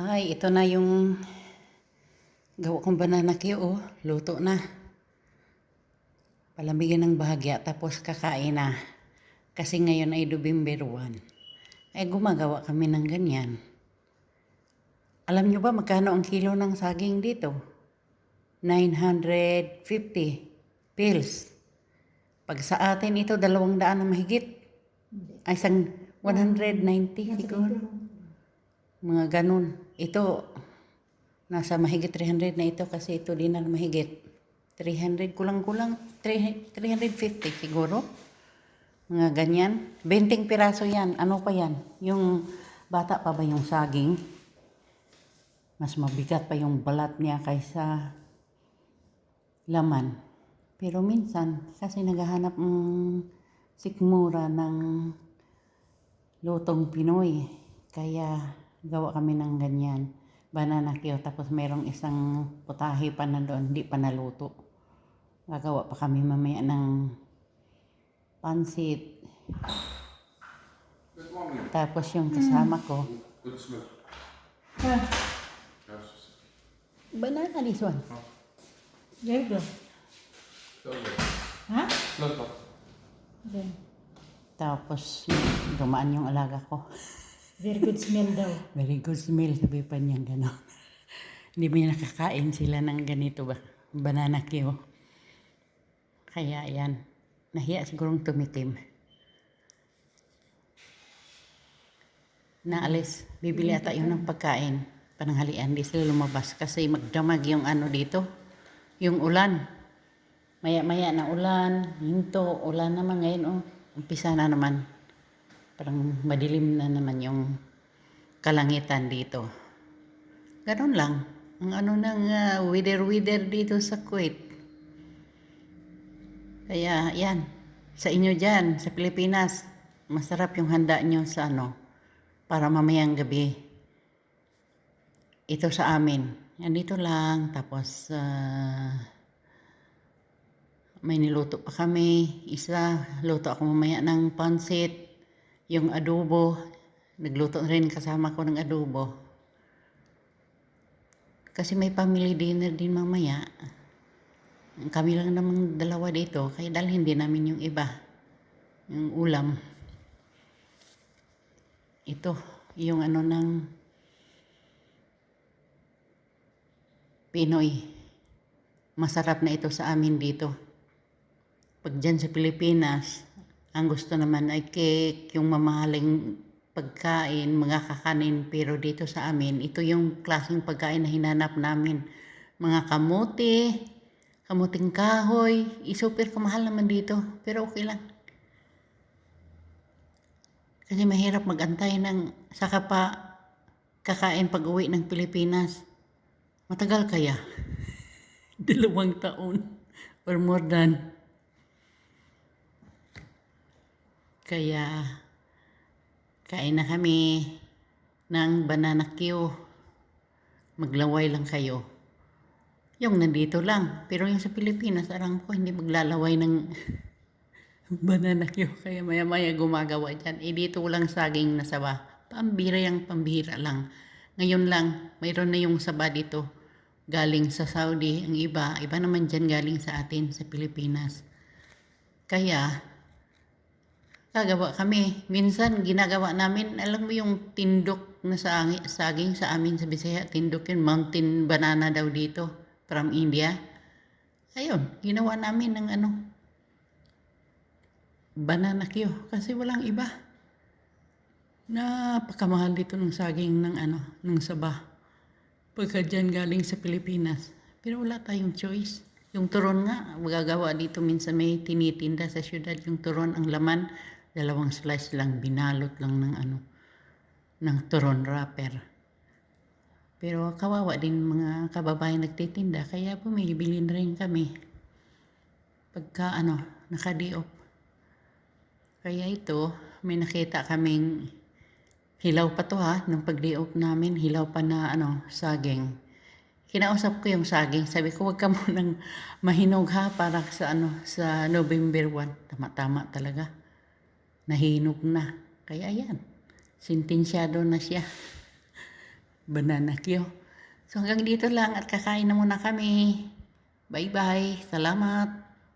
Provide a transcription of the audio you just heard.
Ay, ito na yung gawa kong banana Q, oh. Luto na. Palamigin ng bahagya, tapos kakain na. Kasi ngayon ay November 1. Ay, gumagawa kami ng ganyan. Alam nyo ba magkano ang kilo ng saging dito? 950 pills. Pag sa atin ito, dalawang daan na mahigit. Ay, isang 190 siguro. Mga ganun. Ito, nasa mahigit 300 na ito kasi ito din na mahigit. 300, kulang-kulang, 300 350 siguro. Mga ganyan. 20 piraso yan. Ano pa yan? Yung bata pa ba yung saging? Mas mabigat pa yung balat niya kaysa laman. Pero minsan, kasi naghahanap ng sikmura ng lutong Pinoy. Kaya gawa kami ng ganyan. Banana Q. Tapos merong isang putahe pa na doon, hindi pa naluto. Gagawa pa kami mamaya ng pansit. Good. Tapos yung kasama ko, Good smell. Ah, banana this one. there you go. Lovely. Ha? Lovely. Okay. Tapos dumaan yung alaga ko. Very good smell daw. Very good smell, sabi pa niya gano'n. Hindi niya nakakain sila ng ganito ba? Banana Q. Kaya yan. Nahiya sigurong tumikim. Naalis. Bibili ata yun ng pagkain. Pananghalian. Di sila lumabas kasi magdamag yung ano dito. Yung ulan. Maya-maya na ulan. Hinto. Ulan naman ngayon. Oh. Umpisa na naman. Parang madilim na naman yung kalangitan dito. Ganon lang. Ang ano ng uh, weather-weather dito sa Kuwait. Kaya yan. Sa inyo dyan, sa Pilipinas, masarap yung handa nyo sa ano, para mamayang gabi. Ito sa amin. Yan dito lang. Tapos, ah, may niluto pa kami. Isa, luto ako mamaya ng pansit. Yung adobo. Nagluto rin kasama ko ng adobo. Kasi may family dinner din mamaya. Kami lang namang dalawa dito. Kaya dalhin din namin yung iba. Yung ulam. Ito. Yung ano ng Pinoy. Masarap na ito sa amin dito. Pag dyan sa Pilipinas, ang gusto naman ay cake, yung mamahaling pagkain, mga kakanin. Pero dito sa amin, ito yung klaseng pagkain na hinanap namin. Mga kamote, kamuting kahoy. I super kamahal naman dito. Pero okay lang. Kasi mahirap magantay ng saka pa kakain pag uwi ng Pilipinas. Matagal kaya? Dalawang taon or more than. Kaya, kain na kami ng banana Q. Maglaway lang kayo. Yung nandito lang. Pero yung sa Pilipinas, alam ko hindi maglalaway ng banana Q. Kaya maya-maya gumagawa dyan. Eh dito lang saging na saba. Pambira yung pambira lang. Ngayon lang, mayroon na yung saba dito. Galing sa Saudi. Ang iba, iba naman dyan galing sa atin, sa Pilipinas. Kaya, gagawa kami. Minsan, ginagawa namin, alam mo yung tindok na saging, saging sa amin sa Bisaya, tindok yun, mountain banana daw dito, from India. Ayun, ginawa namin ng ano, banana Q, kasi walang iba. Napakamahal dito ng saging ng ano, ng saba. Pagka dyan galing sa Pilipinas. Pero wala tayong choice. Yung turon nga, magagawa dito minsan may tinitinda sa syudad. Yung turon, ang laman, dalawang slice lang, binalot lang ng ano, ng turon wrapper. Pero kawawa din mga kababayan nagtitinda, kaya bumibili rin kami. Pagka ano, naka-day-off. Kaya ito, may nakita kaming hilaw pa to ha, nung pag-day off namin, hilaw pa na ano, saging. Kinausap ko yung saging, sabi ko wag ka munang mahinog ha para sa ano, sa November 1. Tama-tama talaga. Nahinog na. Kaya ayan, sintensyado na siya. banana Q. So hanggang dito lang at kakain na muna kami. Bye-bye. Salamat.